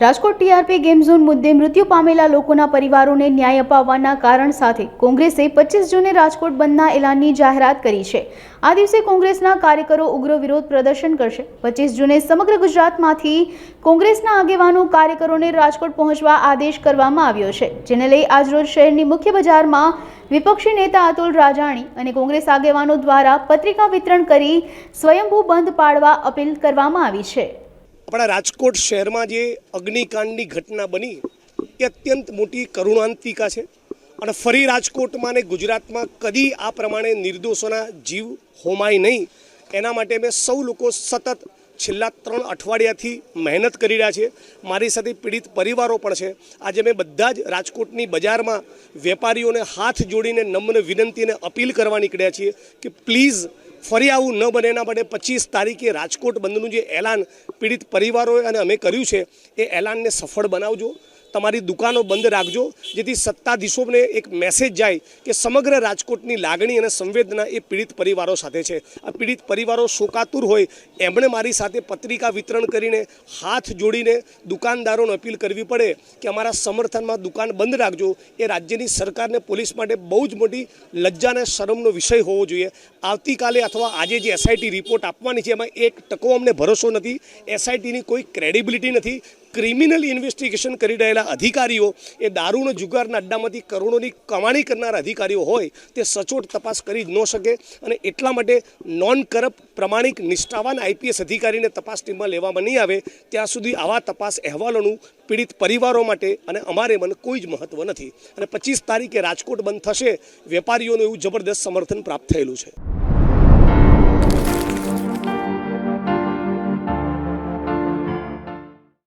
Rajkot TRP game zone મુદ્દે મૃત્યુ પામેલા લોકોના પરિવારોને ન્યાય અપાવવાના કારણ સાથે કોંગ્રેસે પચીસ જૂને રાજકોટ બંધના એલાનની જાહેરાત કરી છે. આ દિવસે કોંગ્રેસના કાર્યકરો ઉગ્ર વિરોધ પ્રદર્શન કરશે. પચીસ જૂને સમગ્ર ગુજરાતમાંથી કોંગ્રેસના આગેવાનો કાર્યકરોને રાજકોટ પહોંચવા આદેશ કરવામાં આવ્યો છે, જેને લઈ આજરોજ શહેરની મુખ્ય બજારમાં વિપક્ષી નેતા અતુલ રાજાણી અને કોંગ્રેસ આગેવાનો દ્વારા પત્રિકા વિતરણ કરી સ્વયંભૂ બંધ પાડવા અપીલ કરવામાં આવી છે. આપણા રાજકોટ શહેરમાં જે અગ્નિકાંડની ઘટના બની, એ અત્યંત મોટી કરુણાંતિકા છે. અને ફરી રાજકોટમાં ને ગુજરાતમાં કદી આ પ્રમાણે નિર્દોષોના જીવ હોમાય નહીં. એના માટે મેં સૌ લોકો સતત છેલ્લા ત્રણ અઠવાડિયાથી મહેનત કરી રહ્યા છે મારી સાથે પીડિત પરિવારો પણ છે. આજે મેં બધા જ રાજકોટની બજારમાં વેપારીઓને હાથ જોડીને નમ્ર વિનંતી અને અપીલ કરવા નીકળ્યા છીએ કે પ્લીઝ ફરી આવું ન બને એના માટે પચીસ તારીખે રાજકોટ બંધનું જે એલાન, પીડિત પરિવારોએ અને અમે કર્યું છે, એ એલાનને સફળ બનાવજો. તમારી દુકાનો બંધ રાખજો, જેથી સત્તાધીશોને એક મેસેજ જાય કે સમગ્ર રાજકોટની લાગણી અને સંવેદના એ પીડિત પરિવારો સાથે છે. આ પીડિત પરિવારો શોકાતુર હોય, એમણે મારી સાથે પત્રિકા વિતરણ કરીને હાથ જોડીને દુકાનદારોને અપીલ કરવી પડે કે અમારા સમર્થનમાં દુકાન બંધ રાખજો. એ રાજ્યની સરકારને પોલીસ માટે બહુ જ મોટી લજ્જા અને શરમનો વિષય હોવો જોઈએ. આવતીકાલે અથવા આજે જે એસઆઈટી રિપોર્ટ આપવાની છે, એમાં એક ટકો અમને ભરોસો નથી. એસઆઈટીની કોઈ ક્રેડિબિલિટી નથી. ક્રિમિનલ ઇન્વેસ્ટિગેશન કરી રહેલા અધિકારીઓ, એ દારૂનો જુગારના અડ્ડામાંથી કરોડોની કમાણી કરનારા અધિકારીઓ હોય, તે સચોટ તપાસ કરી જ ન શકે અને એટલા માટે નોન કરપ્ટ પ્રમાણિક નિષ્ઠાવાન આઈપીએસ અધિકારીને તપાસ ટીમમાં લેવામાં નહીં આવે, ત્યાં સુધી આવા તપાસ અહેવાલોનું પીડિત પરિવારો માટે અને અમારે મને કોઈ જ મહત્ત્વ નથી. અને પચીસ તારીખે રાજકોટ બંધ થશે, વેપારીઓનું એવું જબરદસ્ત સમર્થન પ્રાપ્ત થયેલું છે.